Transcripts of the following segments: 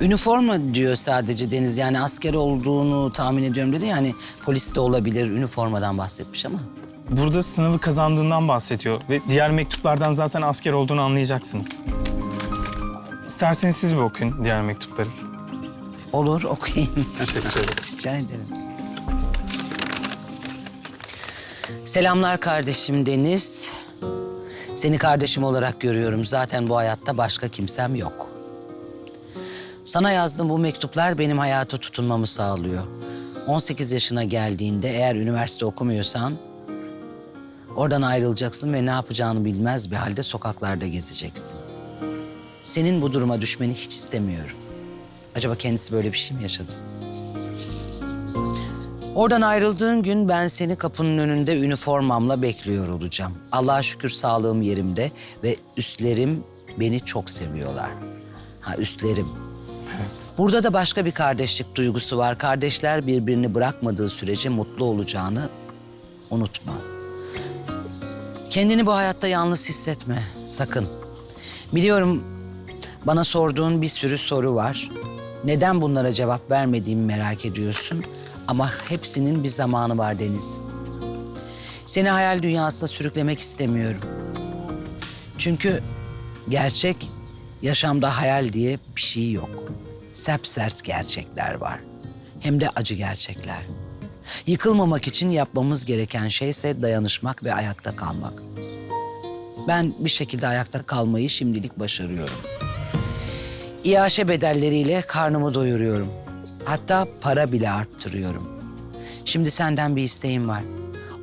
Üniforma diyor sadece Deniz. Yani asker olduğunu tahmin ediyorum dedi. Yani polis de olabilir. Üniformadan bahsetmiş ama. Burada sınavı kazandığından bahsediyor ve diğer mektuplardan zaten asker olduğunu anlayacaksınız. İsterseniz siz bir okuyun diğer mektupları. Olur okuyayım. Teşekkür ederim. Rica ederim. Selamlar kardeşim Deniz. Seni kardeşim olarak görüyorum. Zaten bu hayatta başka kimsem yok. Sana yazdığım bu mektuplar benim hayata tutunmamı sağlıyor. 18 yaşına geldiğinde eğer üniversite okumuyorsan oradan ayrılacaksın ve ne yapacağını bilmez bir halde sokaklarda gezeceksin. Senin bu duruma düşmeni hiç istemiyorum. Acaba kendisi böyle bir şey mi yaşadı? Oradan ayrıldığın gün ben seni kapının önünde üniformamla bekliyor olacağım. Allah'a şükür sağlığım yerimde ve üstlerim beni çok seviyorlar. Ha üstlerim. Burada da başka bir kardeşlik duygusu var. Kardeşler birbirini bırakmadığı sürece mutlu olacağını unutma. Kendini bu hayatta yalnız hissetme sakın. Biliyorum bana sorduğun bir sürü soru var. Neden bunlara cevap vermediğimi merak ediyorsun. Ama hepsinin bir zamanı var Deniz. Seni hayal dünyasına sürüklemek istemiyorum. Çünkü gerçek yaşamda hayal diye bir şey yok. Sepsert gerçekler var. Hem de acı gerçekler. Yıkılmamak için yapmamız gereken şey ise dayanışmak ve ayakta kalmak. Ben bir şekilde ayakta kalmayı şimdilik başarıyorum. İAŞ bedelleriyle karnımı doyuruyorum. Hatta para bile arttırıyorum. Şimdi senden bir isteğim var.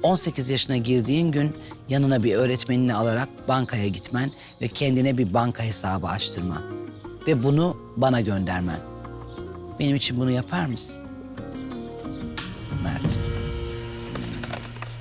18 yaşına girdiğin gün yanına bir öğretmenini alarak bankaya gitmen ve kendine bir banka hesabı açtırman ve bunu bana göndermen. Benim için bunu yapar mısın? Mert.